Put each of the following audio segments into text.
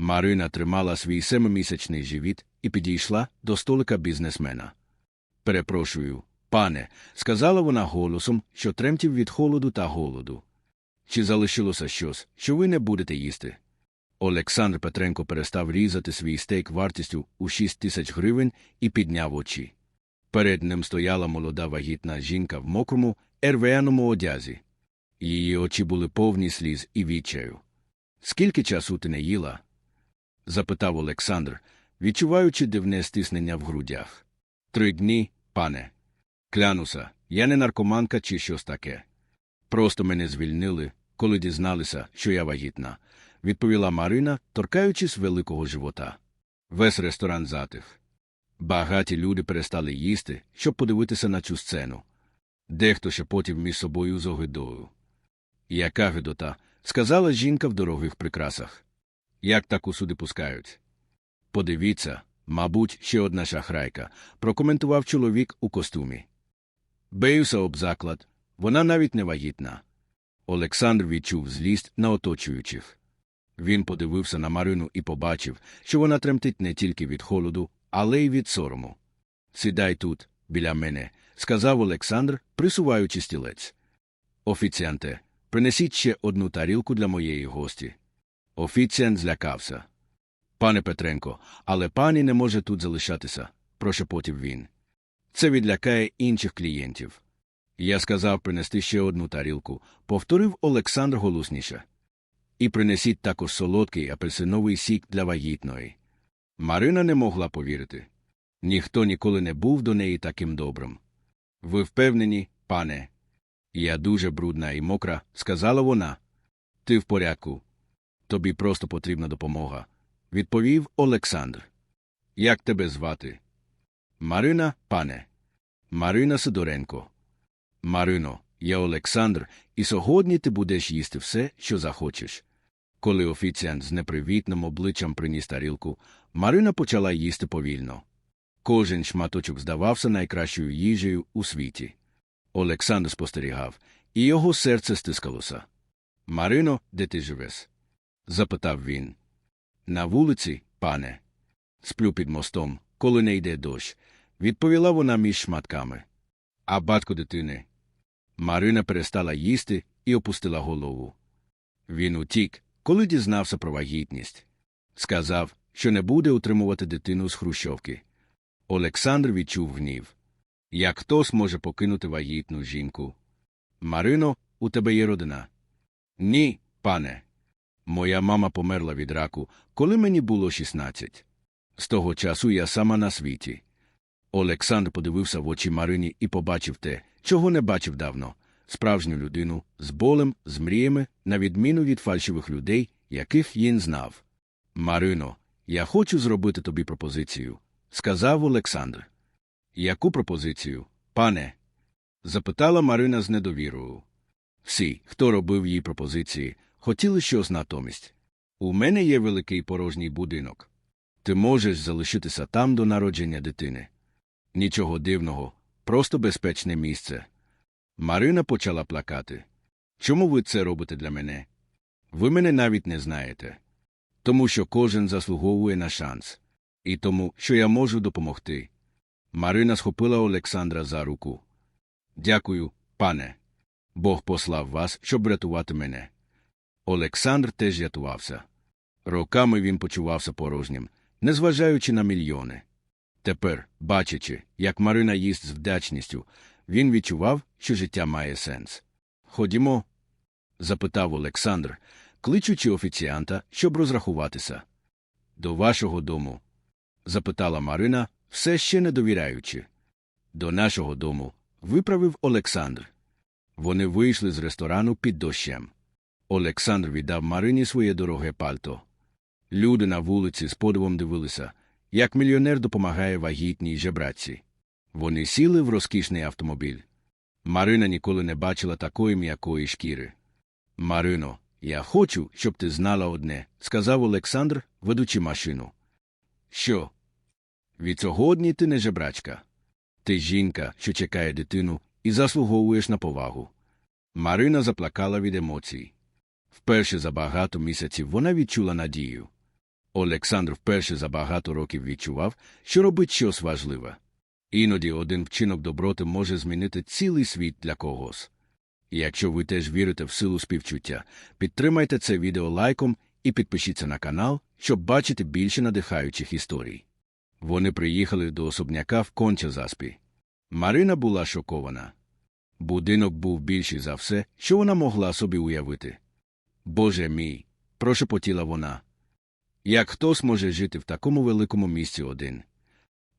Марина тримала свій семимісячний живіт і підійшла до столика бізнесмена. Перепрошую, пане, сказала вона голосом, що тремтів від холоду та голоду. Чи залишилося щось, що ви не будете їсти? Олександр Петренко перестав різати свій стейк вартістю у 6 тисяч гривень і підняв очі. Перед ним стояла молода вагітна жінка в мокрому, ервеяному одязі. Її очі були повні сліз і відчаю. Скільки часу ти не їла? Запитав Олександр, відчуваючи дивне стиснення в грудях. Три дні, пане. Клянуся, я не наркоманка чи щось таке. Просто мене звільнили, коли дізналися, що я вагітна, відповіла Марина, торкаючись великого живота. Весь ресторан затих. Багаті люди перестали їсти, щоб подивитися на цю сцену. Дехто шепотів між собою з огидою. Яка гидота, сказала жінка в дорогих прикрасах. Як таку суди пускають? Подивіться, мабуть, ще одна шахрайка, прокоментував чоловік у костюмі. Беюся об заклад, вона навіть не вагітна. Олександр відчув злість на оточуючих. Він подивився на Марину і побачив, що вона тремтить не тільки від холоду, але й від сорому. Сідай тут, біля мене, сказав Олександр, присуваючи стілець. Офіціанте, принесіть ще одну тарілку для моєї гості. Офіціант злякався. Пане Петренко, але пані не може тут залишатися, прошепотів він. Це відлякає інших клієнтів. Я сказав принести ще одну тарілку, повторив Олександр голосніше. І принесіть також солодкий апельсиновий сік для вагітної. Марина не могла повірити. Ніхто ніколи не був до неї таким добрим. Ви впевнені, пане? Я дуже брудна і мокра, сказала вона. Ти в порядку. Тобі просто потрібна допомога, відповів Олександр. Як тебе звати? Марина, пане. Марина Сидоренко. Марино, я Олександр, і сьогодні ти будеш їсти все, що захочеш. Коли офіціант з непривітним обличчям приніс тарілку, Марина почала їсти повільно. Кожен шматочок здавався найкращою їжею у світі. Олександр спостерігав, і його серце стискалося. Марино, де ти живеш? Запитав він. На вулиці, пане. Сплю під мостом, коли не йде дощ, відповіла вона між шматками. А батько дитини. Марина перестала їсти і опустила голову. Він утік, коли дізнався про вагітність. Сказав, що не буде утримувати дитину з хрущовки. Олександр відчув гнів. Як хтось може покинути вагітну жінку? Марино, у тебе є родина? Ні, пане. Моя мама померла від раку, коли мені було 16. З того часу я сама на світі. Олександр подивився в очі Марині і побачив те, чого не бачив давно справжню людину з болем, з мріями, на відміну від фальшивих людей, яких він знав. Марино, я хочу зробити тобі пропозицію, сказав Олександр. Яку пропозицію, пане? запитала Марина з недовірою. Всі, хто робив їй пропозиції, хотіли щось натомість. У мене є великий порожній будинок. Ти можеш залишитися там до народження дитини. Нічого дивного, просто безпечне місце. Марина почала плакати. Чому ви це робите для мене? Ви мене навіть не знаєте. Тому що кожен заслуговує на шанс. І тому, що я можу допомогти. Марина схопила Олександра за руку. Дякую, пане. Бог послав вас, щоб рятувати мене. Олександр теж рятувався. Роками він почувався порожнім, незважаючи на мільйони. Тепер, бачачи, як Марина їсть з вдячністю, він відчував, що життя має сенс. Ходімо? запитав Олександр, кличучи офіціанта, щоб розрахуватися. До вашого дому? запитала Марина, все ще не довіряючи. До нашого дому, виправив Олександр. Вони вийшли з ресторану під дощем. Олександр віддав Марині своє дороге пальто. Люди на вулиці з подивом дивилися, як мільйонер допомагає вагітній жебраці. Вони сіли в розкішний автомобіль. Марина ніколи не бачила такої м'якої шкіри. Марино, я хочу, щоб ти знала одне, сказав Олександр, ведучи машину. Що? Від сьогодні ти не жебрачка. Ти жінка, що чекає дитину, і заслуговуєш на повагу. Марина заплакала від емоцій. Вперше за багато місяців вона відчула надію. Олександр вперше за багато років відчував, що робить щось важливе. Іноді один вчинок доброти може змінити цілий світ для когось. Якщо ви теж вірите в силу співчуття, підтримайте це відео лайком і підпишіться на канал, щоб бачити більше надихаючих історій. Вони приїхали до особняка в Кончазаспі. Марина була шокована. Будинок був більший за все, що вона могла собі уявити. Боже мій, прошепотіла вона. Як хтось може жити в такому великому місці один?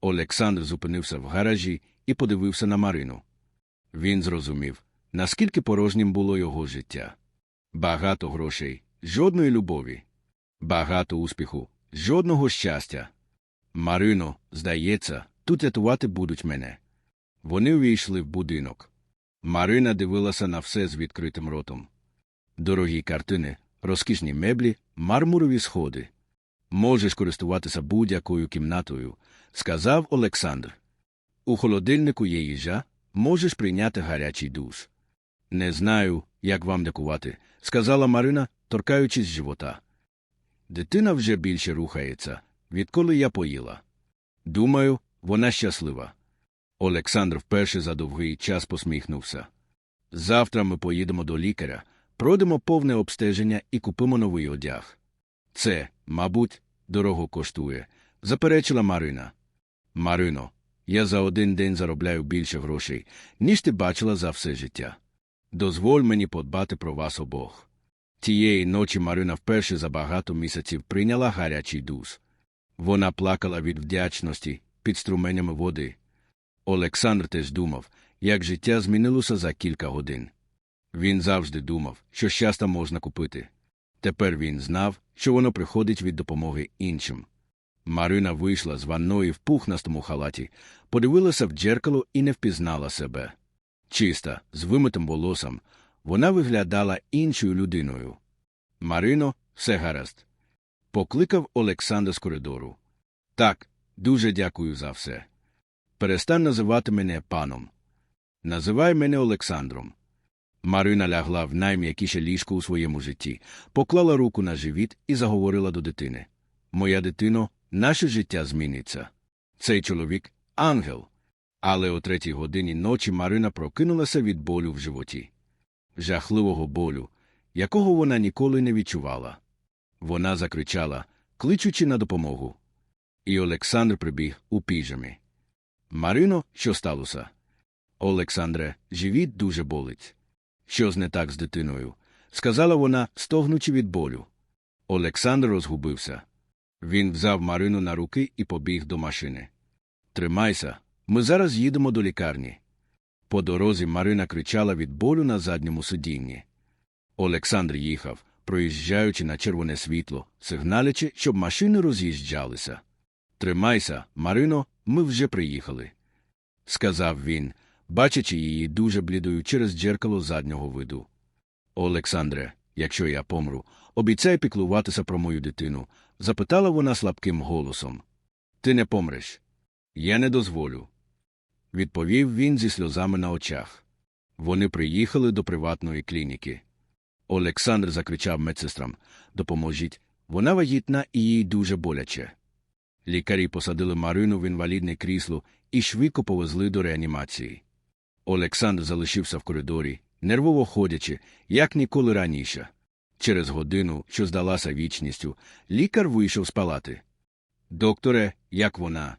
Олександр зупинився в гаражі і подивився на Марину. Він зрозумів, наскільки порожнім було його життя. Багато грошей, жодної любові, багато успіху, жодного щастя. Марино, здається, тут рятувати будуть мене. Вони увійшли в будинок. Марина дивилася на все з відкритим ротом. Дорогі картини, розкішні меблі, мармурові сходи. Можеш користуватися будь-якою кімнатою, сказав Олександр. У холодильнику є їжа, можеш прийняти гарячий душ. Не знаю, як вам дякувати, сказала Марина, торкаючись живота. Дитина вже більше рухається, відколи я поїла. Думаю, вона щаслива. Олександр вперше за довгий час посміхнувся. Завтра ми поїдемо до лікаря, пройдемо повне обстеження і купимо новий одяг. Це, мабуть, дорого коштує, заперечила Марина. Марино, я за один день заробляю більше грошей, ніж ти бачила за все життя. Дозволь мені подбати про вас обох. Тієї ночі Марина вперше за багато місяців прийняла гарячий душ. Вона плакала від вдячності під струменями води. Олександр теж думав, як життя змінилося за кілька годин. Він завжди думав, що щастя можна купити. Тепер він знав, що воно приходить від допомоги іншим. Марина вийшла з ванної в пухнастому халаті, подивилася в дзеркало і не впізнала себе. Чиста, з вимитим волосом, вона виглядала іншою людиною. Марино, все гаразд. Покликав Олександр з коридору. Так, дуже дякую за все. Перестань називати мене паном. Називай мене Олександром. Марина лягла в найм'якіше ліжко у своєму житті, поклала руку на живіт і заговорила до дитини. Моя дитино, наше життя зміниться. Цей чоловік ангел. Але о третій годині ночі Марина прокинулася від болю в животі. Жахливого болю, якого вона ніколи не відчувала. Вона закричала, кличучи на допомогу. І Олександр прибіг у піжамі. Марино, що сталося? Олександре, живіт дуже болить. Щось не так з дитиною, сказала вона, стогнучи від болю. Олександр розгубився. Він взяв Марину на руки і побіг до машини. Тримайся, ми зараз їдемо до лікарні. По дорозі Марина кричала від болю на задньому сидінні. Олександр їхав, проїжджаючи на червоне світло, сигналячи, щоб машини роз'їжджалися. Тримайся, Марино, ми вже приїхали, сказав він, бачачи її дуже блідою через дзеркало заднього виду. Олександре, якщо я помру, обіцяй піклуватися про мою дитину, запитала вона слабким голосом. Ти не помреш. Я не дозволю. Відповів він зі сльозами на очах. Вони приїхали до приватної клініки. Олександр закричав медсестрам Допоможіть. Вона вагітна і їй дуже боляче. Лікарі посадили Марину в інвалідне крісло і швидко повезли до реанімації. Олександр залишився в коридорі, нервово ходячи, як ніколи раніше. Через годину, що здалася вічністю, лікар вийшов з палати. Докторе, як вона?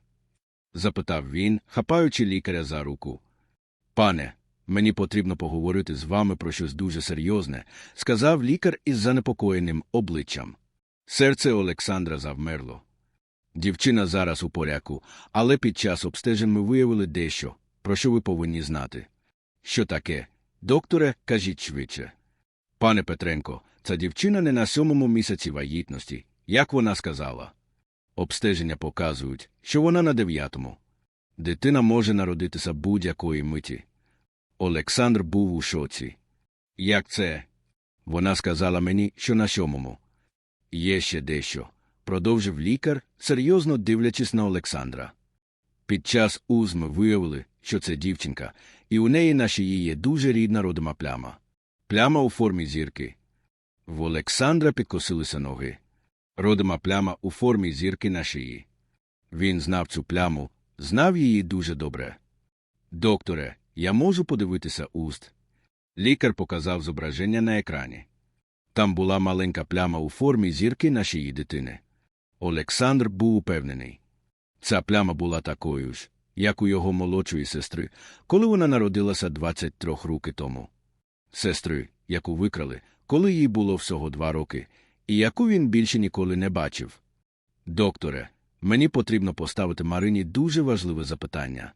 запитав він, хапаючи лікаря за руку. Пане, мені потрібно поговорити з вами про щось дуже серйозне, сказав лікар із занепокоєним обличчям. Серце Олександра завмерло. Дівчина зараз у порядку, але під час обстежень ми виявили дещо, про що ви повинні знати. Що таке? Докторе, кажіть швидше. Пане Петренко, ця дівчина не на сьомому місяці вагітності, як вона сказала. Обстеження показують, що вона на дев'ятому. Дитина може народитися будь-якої миті. Олександр був у шоці. Як це? Вона сказала мені, що на сьомому. Є ще дещо, продовжив лікар, серйозно дивлячись на Олександра. Під час узми виявили, що це дівчинка, і у неї на шиї є дуже рідна родима пляма. Пляма у формі зірки. В Олександра підкосилися ноги. Родима пляма у формі зірки на шиї. Він знав цю пляму, знав її дуже добре. Докторе, я можу подивитися уст. Лікар показав зображення на екрані. Там була маленька пляма у формі зірки на шиї дитини. Олександр був упевнений. Ця пляма була такою ж, як у його молодшої сестри, коли вона народилася 23 роки тому. Сестри, яку викрали, коли їй було всього два роки, і яку він більше ніколи не бачив. Докторе, мені потрібно поставити Марині дуже важливе запитання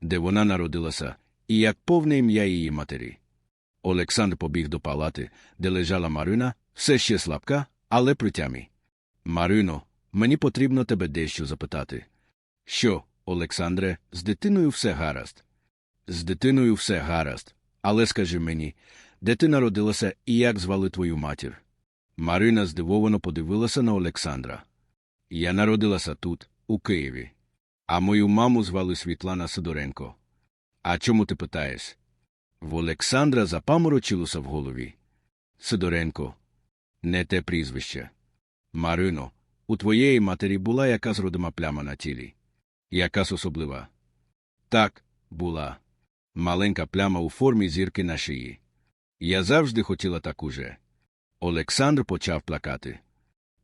де вона народилася, і як повне ім'я її матері. Олександр побіг до палати, де лежала Марина, все ще слабка, але при тямі. Марино, мені потрібно тебе дещо запитати. Що, Олександре, з дитиною все гаразд? З дитиною все гаразд, але скажи мені, де ти народилася і як звали твою матір? Марина здивовано подивилася на Олександра. Я народилася тут, у Києві. А мою маму звали Світлана Сидоренко. А чому ти питаєш? В Олександра запаморочилося в голові. Сидоренко, не те прізвище. Марино, у твоєї матері була якась родима пляма на тілі. Якась особлива. Так, була. Маленька пляма у формі зірки на шиї. Я завжди хотіла таку же. Олександр почав плакати.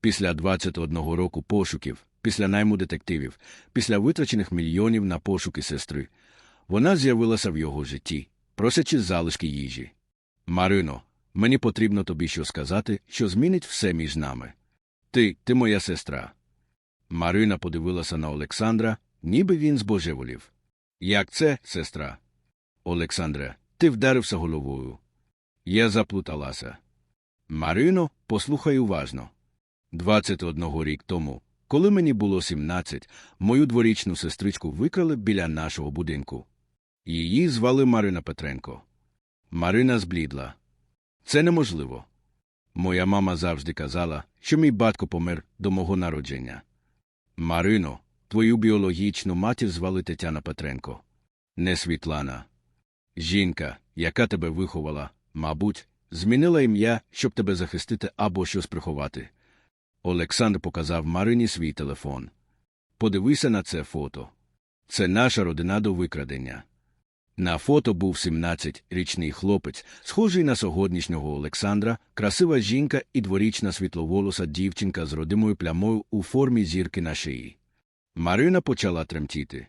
Після 21 року пошуків, після найму детективів, після витрачених мільйонів на пошуки сестри, вона з'явилася в його житті, просячи залишки їжі. Марино, мені потрібно тобі що сказати, що змінить все між нами. Ти, ти моя сестра. Марина подивилася на Олександра, ніби він збожеволів. Як це, сестра? Олександре, ти вдарився головою. Я заплуталася. Марино, послухай уважно. 21 рік тому, коли мені було 17, мою дворічну сестричку викрали біля нашого будинку. Її звали Марина Петренко. Марина зблідла. Це неможливо. Моя мама завжди казала, що мій батько помер до мого народження. Марино, твою біологічну матір звали Тетяна Петренко. Не Світлана. Жінка, яка тебе виховала, мабуть, змінила ім'я, щоб тебе захистити або щось приховати. Олександр показав Марині свій телефон. Подивися на це фото. Це наша родина до викрадення. На фото був 17-річний хлопець, схожий на сьогоднішнього Олександра, красива жінка і дворічна світловолоса дівчинка з родимою плямою у формі зірки на шиї. Марина почала тремтіти.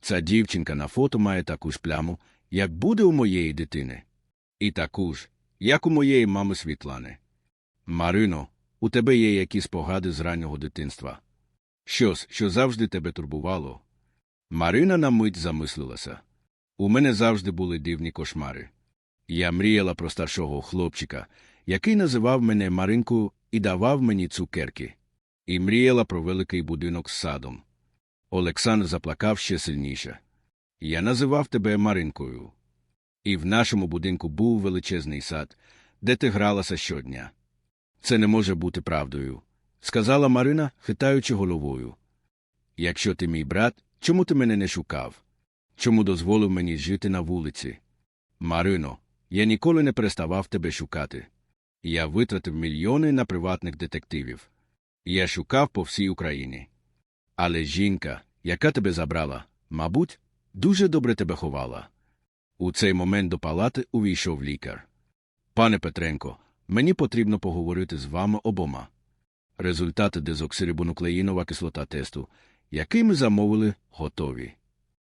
Ця дівчинка на фото має таку ж пляму, як буде у моєї дитини. І таку ж, як у моєї мами Світлани. Марино, у тебе є якісь погади з раннього дитинства. Щось, що завжди тебе турбувало. Марина на мить замислилася. У мене завжди були дивні кошмари. Я мріяла про старшого хлопчика, який називав мене Маринкою і давав мені цукерки, і мріяла про великий будинок з садом. Олександр заплакав ще сильніше. Я називав тебе Маринкою. І в нашому будинку був величезний сад, де ти гралася щодня. Це не може бути правдою, сказала Марина, хитаючи головою. Якщо ти мій брат, чому ти мене не шукав? Чому дозволив мені жити на вулиці? Марино, я ніколи не переставав тебе шукати. Я витратив мільйони на приватних детективів. Я шукав по всій Україні. Але жінка, яка тебе забрала, мабуть, дуже добре тебе ховала. У цей момент до палати увійшов лікар. Пане Петренко, мені потрібно поговорити з вами обома. Результати дезоксирибонуклеїнова кислота тесту, який ми замовили, готові.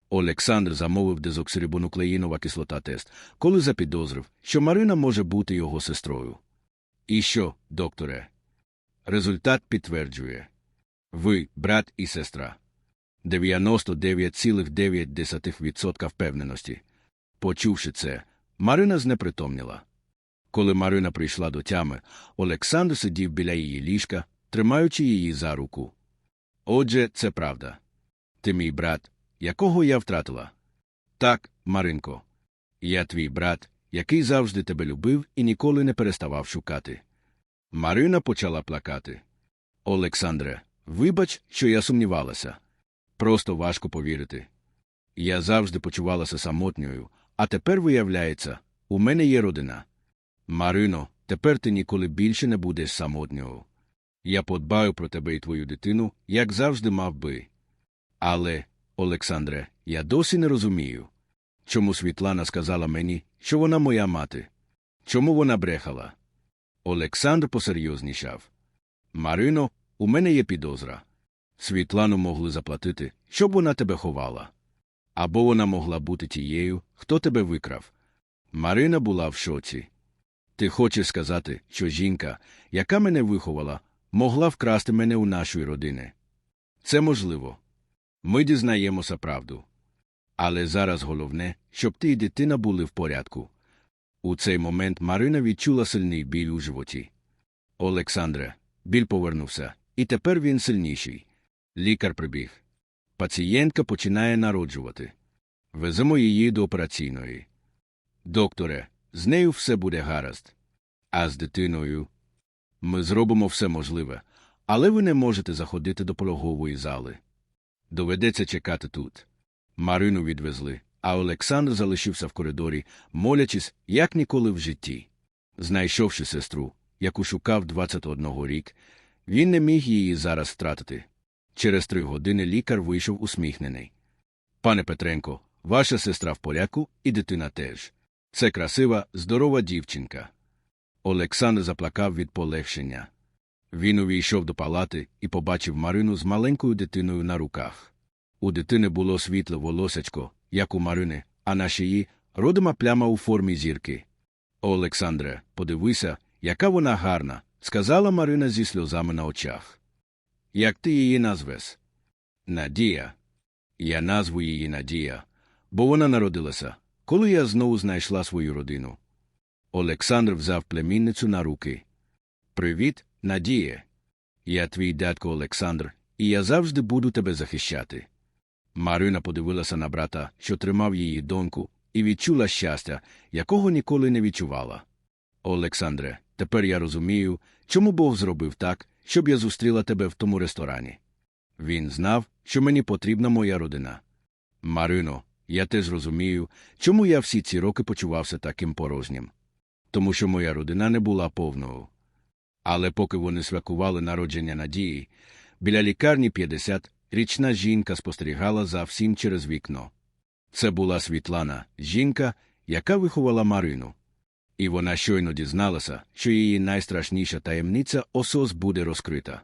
Олександр замовив дезоксирибонуклеїнова кислота тест, коли запідозрив, що Марина може бути його сестрою. І що, докторе? Результат підтверджує ви, брат і сестра. 99,9% впевненості. Почувши це, Марина знепритомніла. Коли Марина прийшла до тями, Олександр сидів біля її ліжка, тримаючи її за руку. Отже, це правда. Ти мій брат, якого я втратила. Так, Маринко, я твій брат, який завжди тебе любив і ніколи не переставав шукати. Марина почала плакати. Олександре, вибач, що я сумнівалася. Просто важко повірити. Я завжди почувалася самотньою, а тепер, виявляється, у мене є родина. Марино, тепер ти ніколи більше не будеш самотньою. Я подбаю про тебе і твою дитину, як завжди мав би. Але, Олександре, я досі не розумію. Чому Світлана сказала мені, що вона моя мати? Чому вона брехала? Олександр посерйознішав. Марино, у мене є підозра. Світлану могли заплатити, щоб вона тебе ховала. Або вона могла бути тією, хто тебе викрав. Марина була в шоці. Ти хочеш сказати, що жінка, яка мене виховала, могла вкрасти мене у нашої родини? Це можливо. Ми дізнаємося правду. Але зараз головне, щоб ти і дитина були в порядку. У цей момент Марина відчула сильний біль у животі. Олександре, біль повернувся, і тепер він сильніший. Лікар прибіг. Пацієнтка починає народжувати. Веземо її до операційної. Докторе, з нею все буде гаразд. А з дитиною ми зробимо все можливе, але ви не можете заходити до пологової зали. Доведеться чекати тут. Марину відвезли, а Олександр залишився в коридорі, молячись, як ніколи в житті. Знайшовши сестру, яку шукав 21 рік, він не міг її зараз втратити. Через три години лікар вийшов усміхнений. Пане Петренко, ваша сестра в порядку і дитина теж. Це красива, здорова дівчинка. Олександр заплакав від полегшення. Він увійшов до палати і побачив Марину з маленькою дитиною на руках. У дитини було світле волосечко, як у Марини, а на шиї родима пляма у формі зірки. Олександре, подивися, яка вона гарна, сказала Марина зі сльозами на очах. Як ти її назвеш? Надія. Я назву її Надія, бо вона народилася, коли я знову знайшла свою родину. Олександр взяв племінницю на руки. Привіт, Надіє. Я твій дядько Олександр, і я завжди буду тебе захищати. Марина подивилася на брата, що тримав її доньку, і відчула щастя, якого ніколи не відчувала. Олександре, тепер я розумію, чому Бог зробив так, щоб я зустріла тебе в тому ресторані. Він знав, що мені потрібна моя родина. Марино, я теж розумію, чому я всі ці роки почувався таким порожнім. Тому що моя родина не була повною. Але поки вони святкували народження надії, біля лікарні 50 річна жінка спостерігала за всім через вікно. Це була Світлана, жінка, яка виховала Марину. І вона щойно дізналася, що її найстрашніша таємниця осос буде розкрита.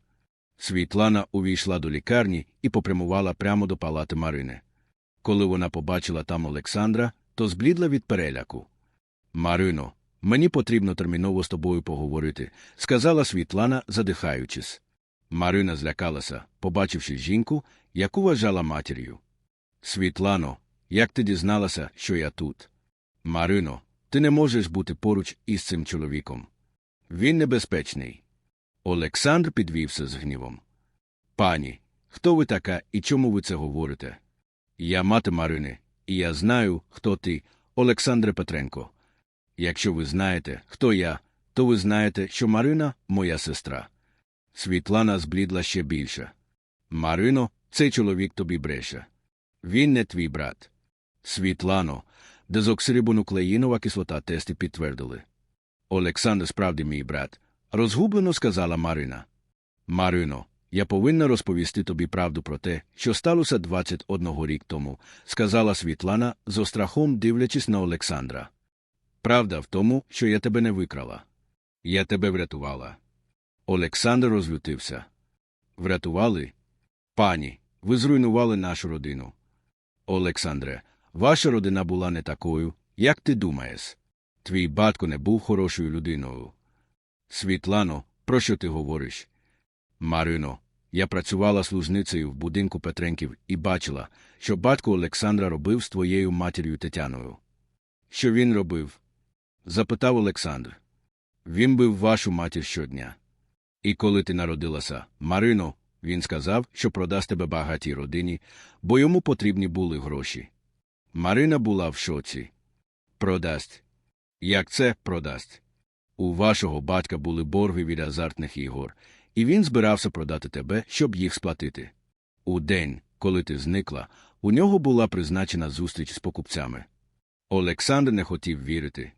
Світлана увійшла до лікарні і попрямувала прямо до палати Марини. Коли вона побачила там Олександра, то зблідла від переляку. Марино, мені потрібно терміново з тобою поговорити, сказала Світлана, задихаючись. Марина злякалася, побачивши жінку, яку вважала матір'ю. Світлано, як ти дізналася, що я тут? Марино, ти не можеш бути поруч із цим чоловіком. Він небезпечний. Олександр підвівся з гнівом. Пані, хто ви така і чому ви це говорите? Я мати Марини, і я знаю, хто ти, Олександре Петренко. Якщо ви знаєте, хто я, то ви знаєте, що Марина моя сестра. Світлана зблідла ще більше. Марино, цей чоловік тобі бреше. Він не твій брат. Світлано, дезоксирибонуклеїнова кислота тести підтвердили. Олександр справді мій брат, розгублено сказала Марина. Марино, я повинна розповісти тобі правду про те, що сталося 21 рік тому, сказала Світлана, з острахом дивлячись на Олександра. Правда в тому, що я тебе не викрала. Я тебе врятувала. Олександр розлютився. Врятували? Пані, ви зруйнували нашу родину. Олександре, ваша родина була не такою, як ти думаєш. Твій батько не був хорошою людиною. Світлано, про що ти говориш? Марино, я працювала служницею в будинку Петренків і бачила, що батько Олександра робив з твоєю матір'ю Тетяною. Що він робив? запитав Олександр. Він бив вашу матір щодня. І коли ти народилася, Марино, він сказав, що продасть тебе багатій родині, бо йому потрібні були гроші. Марина була в шоці. Продасть. Як це продасть? У вашого батька були борги від азартних ігор, і він збирався продати тебе, щоб їх сплатити. У день, коли ти зникла, у нього була призначена зустріч з покупцями. Олександр не хотів вірити.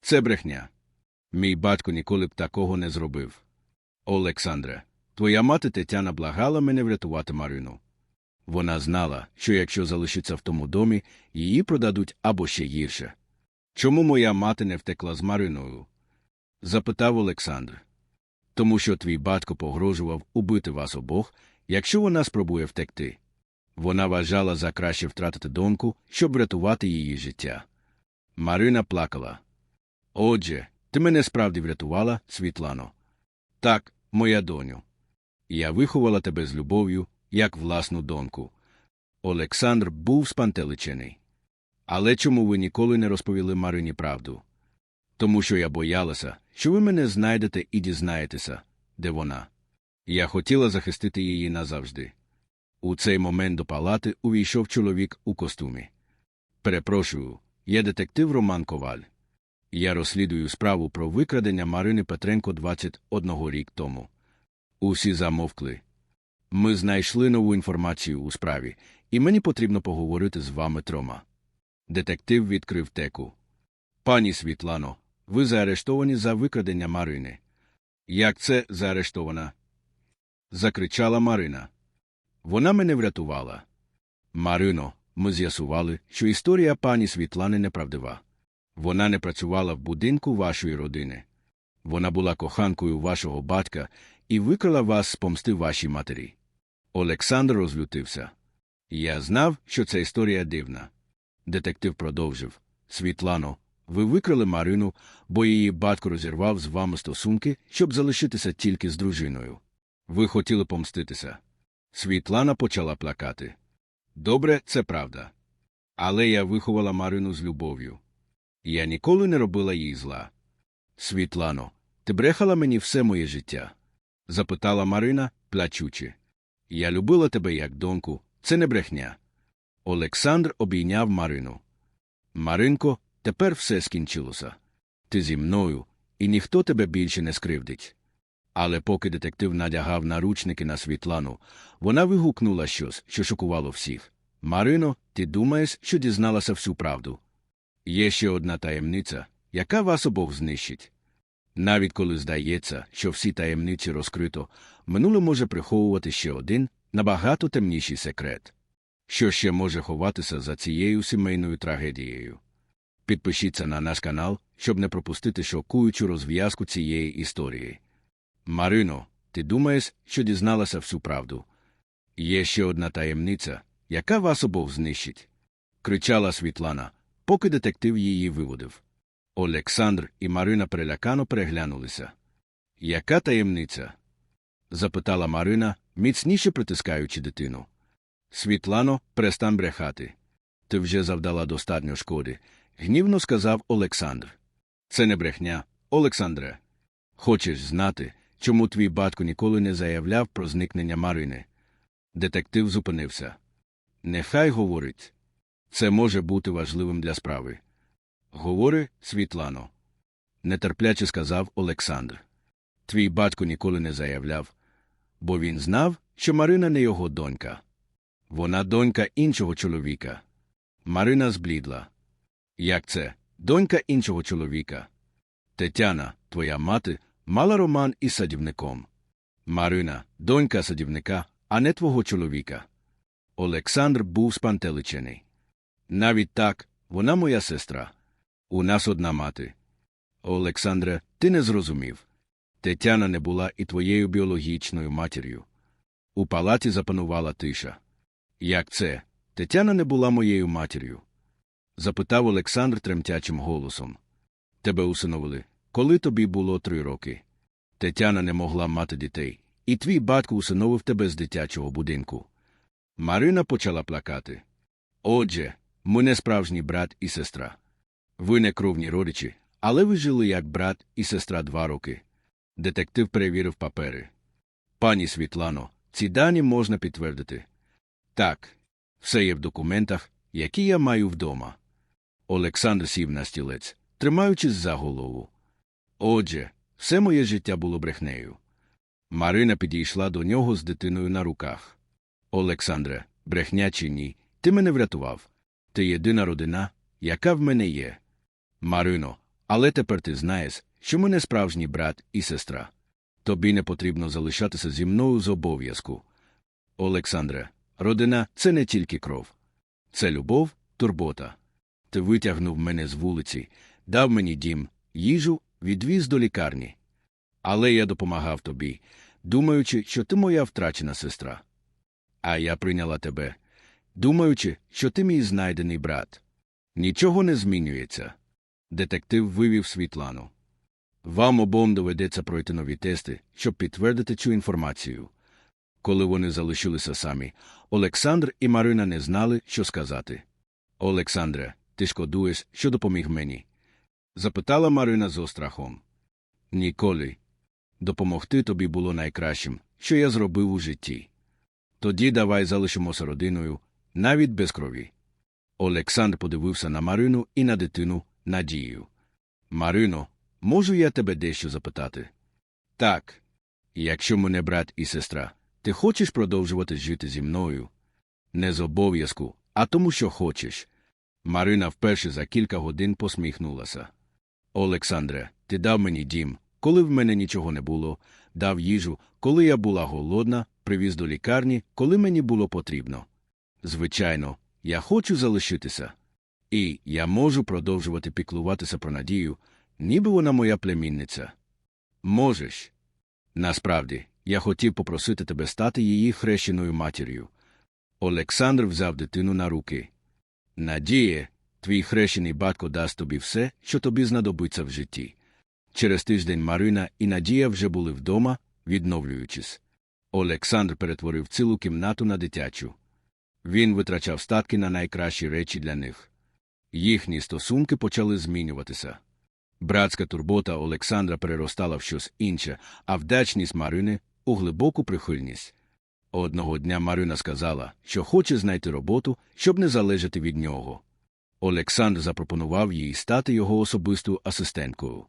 Це брехня. Мій батько ніколи б такого не зробив. Олександре, Твоя мати Тетяна благала мене врятувати Марину. Вона знала, що якщо залишиться в тому домі, її продадуть або ще гірше. Чому моя мати не втекла з Мариною? запитав Олександр. Тому що твій батько погрожував убити вас обох, якщо вона спробує втекти. Вона вважала за краще втратити доньку, щоб врятувати її життя. Марина плакала. Отже, ти мене справді врятувала, Світлано. Так, моя доню. Я виховала тебе з любов'ю, як власну доньку. Олександр був спантеличений. Але чому ви ніколи не розповіли Марині правду? Тому що я боялася, що ви мене знайдете і дізнаєтеся, де вона. Я хотіла захистити її назавжди. У цей момент до палати увійшов чоловік у костюмі. Перепрошую, я детектив Роман Коваль. Я розслідую справу про викрадення Марини Петренко 21 рік тому. Усі замовкли. Ми знайшли нову інформацію у справі, і мені потрібно поговорити з вами трома. Детектив відкрив теку. Пані Світлано, ви заарештовані за викрадення Марини. Як це заарештована? закричала Марина. Вона мене врятувала. Марино, ми з'ясували, що історія пані Світлани неправдива. Вона не працювала в будинку вашої родини. Вона була коханкою вашого батька і викрала вас з помсти вашій матері. Олександр розлютився. Я знав, що ця історія дивна. Детектив продовжив Світлано, ви викрали Марину, бо її батько розірвав з вами стосунки, щоб залишитися тільки з дружиною. Ви хотіли помститися. Світлана почала плакати. Добре, це правда. Але я виховала Марину з любов'ю. Я ніколи не робила їй зла. Світлано, ти брехала мені все моє життя? запитала Марина, плачучи. Я любила тебе як доньку, це не брехня. Олександр обійняв Марину. Маринко, тепер все скінчилося. Ти зі мною, і ніхто тебе більше не скривдить. Але поки детектив надягав наручники на Світлану, вона вигукнула щось, що шокувало всіх. Марино, ти думаєш, що дізналася всю правду? Є ще одна таємниця, яка вас обох знищить. Навіть коли здається, що всі таємниці розкрито, минуле може приховувати ще один, набагато темніший секрет. Що ще може ховатися за цією сімейною трагедією? Підпишіться на наш канал, щоб не пропустити шокуючу розв'язку цієї історії. Марино, ти думаєш, що дізналася всю правду? Є ще одна таємниця, яка вас обох знищить. кричала Світлана, поки детектив її виводив. Олександр і Марина перелякано переглянулися. Яка таємниця? запитала Марина, міцніше притискаючи дитину. Світлано, перестань брехати. Ти вже завдала достатньо шкоди, гнівно сказав Олександр. Це не брехня, Олександре. Хочеш знати, чому твій батько ніколи не заявляв про зникнення Марини? Детектив зупинився. Нехай говорить. Це може бути важливим для справи. Говори, Світлано. Нетерпляче сказав Олександр. Твій батько ніколи не заявляв, бо він знав, що Марина не його донька. Вона донька іншого чоловіка. Марина зблідла. Як це? Донька іншого чоловіка. Тетяна, твоя мати, мала роман із садівником. Марина, донька садівника, а не твого чоловіка. Олександр був спантеличений. Навіть так, вона моя сестра. У нас одна мати. Олександре, ти не зрозумів. Тетяна не була і твоєю біологічною матір'ю. У палаті запанувала тиша. Як це? Тетяна не була моєю матір'ю? запитав Олександр тремтячим голосом. Тебе усиновили, коли тобі було три роки. Тетяна не могла мати дітей, і твій батько усиновив тебе з дитячого будинку. Марина почала плакати. Отже, ми не справжній брат і сестра. Ви не кровні родичі, але ви жили як брат і сестра два роки. Детектив перевірив папери. Пані Світлано, ці дані можна підтвердити. Так, все є в документах, які я маю вдома. Олександр сів на стілець, тримаючись за голову. Отже, все моє життя було брехнею. Марина підійшла до нього з дитиною на руках. Олександре, брехня чи ні, ти мене врятував. Ти єдина родина, яка в мене є. Марино, але тепер ти знаєш, що ми не справжній брат і сестра. Тобі не потрібно залишатися зі мною з обов'язку. Олександре, родина це не тільки кров. Це любов, турбота. Ти витягнув мене з вулиці, дав мені дім, їжу, відвіз до лікарні. Але я допомагав тобі, думаючи, що ти моя втрачена сестра. А я прийняла тебе, думаючи, що ти мій знайдений брат. Нічого не змінюється. Детектив вивів Світлану. Вам обом доведеться пройти нові тести, щоб підтвердити цю інформацію. Коли вони залишилися самі, Олександр і Марина не знали, що сказати. Олександре, ти шкодуєш, що допоміг мені? запитала Марина з острахом. Ніколи. Допомогти тобі було найкращим, що я зробив у житті. Тоді давай залишимося родиною, навіть без крові. Олександр подивився на Марину і на дитину Надію. Марино, можу я тебе дещо запитати? Так. Якщо мене брат і сестра, ти хочеш продовжувати жити зі мною? Не з обов'язку, а тому, що хочеш. Марина вперше за кілька годин посміхнулася. Олександре, ти дав мені дім, коли в мене нічого не було, дав їжу, коли я була голодна, привіз до лікарні, коли мені було потрібно. Звичайно, я хочу залишитися. І я можу продовжувати піклуватися про надію, ніби вона моя племінниця. Можеш. Насправді, я хотів попросити тебе стати її хрещеною матір'ю. Олександр взяв дитину на руки. Надіє, твій хрещений батько дасть тобі все, що тобі знадобиться в житті. Через тиждень Марина і Надія вже були вдома, відновлюючись. Олександр перетворив цілу кімнату на дитячу. Він витрачав статки на найкращі речі для них. Їхні стосунки почали змінюватися. Братська турбота Олександра переростала в щось інше, а вдячність Марини у глибоку прихильність. Одного дня Марина сказала, що хоче знайти роботу, щоб не залежати від нього. Олександр запропонував їй стати його особистою асистенткою.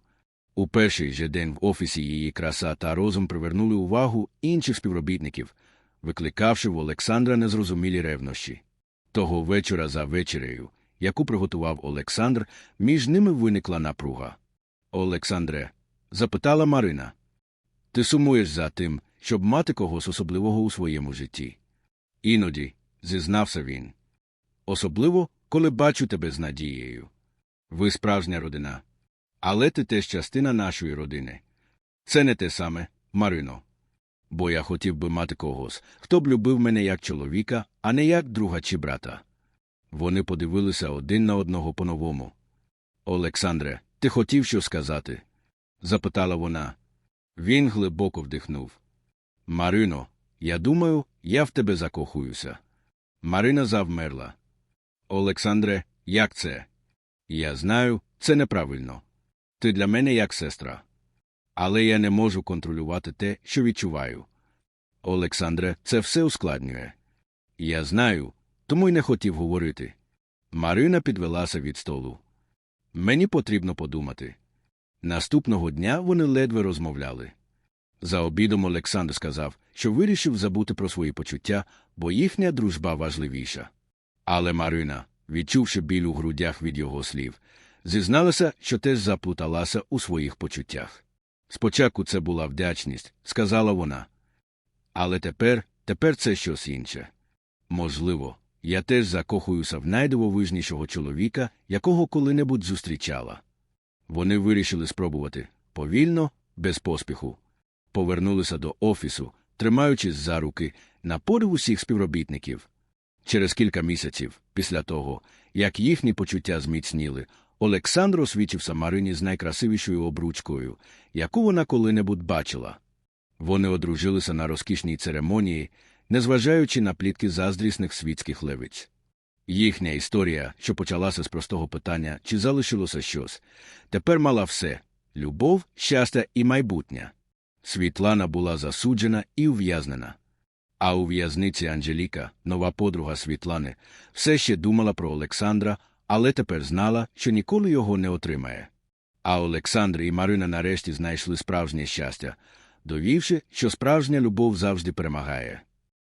У перший же день в офісі її краса та розум привернули увагу інших співробітників, викликавши в Олександра незрозумілі ревнощі. Того вечора за вечерею, яку приготував Олександр, між ними виникла напруга. Олександре, запитала Марина, ти сумуєш за тим, щоб мати когось особливого у своєму житті? Іноді, зізнався він. Особливо, коли бачу тебе з надією. Ви справжня родина. Але ти теж частина нашої родини. Це не те саме, Марино. Бо я хотів би мати когось, хто б любив мене як чоловіка, а не як друга чи брата. Вони подивилися один на одного по-новому. Олександре, ти хотів що сказати? запитала вона. Він глибоко вдихнув. Марино, я думаю, я в тебе закохуюся. Марина завмерла. Олександре, як це? Я знаю, це неправильно. Ти для мене як сестра. Але я не можу контролювати те, що відчуваю. Олександре, це все ускладнює. Я знаю, тому й не хотів говорити. Марина підвелася від столу. Мені потрібно подумати. Наступного дня вони ледве розмовляли. За обідом Олександр сказав, що вирішив забути про свої почуття, бо їхня дружба важливіша. Але Марина, відчувши біль у грудях від його слів, зізналася, що теж заплуталася у своїх почуттях. Спочатку це була вдячність, сказала вона. Але тепер, тепер це щось інше. Можливо, я теж закохуюся в найдивовижнішого чоловіка, якого коли-небудь зустрічала. Вони вирішили спробувати повільно, без поспіху. Повернулися до офісу, тримаючись за руки на подив усіх співробітників. Через кілька місяців, після того, як їхні почуття зміцніли, Олександр освічився Марині з найкрасивішою обручкою, яку вона коли-небудь бачила. Вони одружилися на розкішній церемонії, незважаючи на плітки заздрісних світських левиць. Їхня історія, що почалася з простого питання, чи залишилося щось, тепер мала все любов, щастя і майбутнє. Світлана була засуджена і ув'язнена. А у в'язниці Анжеліка, нова подруга Світлани, все ще думала про Олександра, але тепер знала, що ніколи його не отримає. А Олександр і Марина нарешті знайшли справжнє щастя, довівши, що справжня любов завжди перемагає.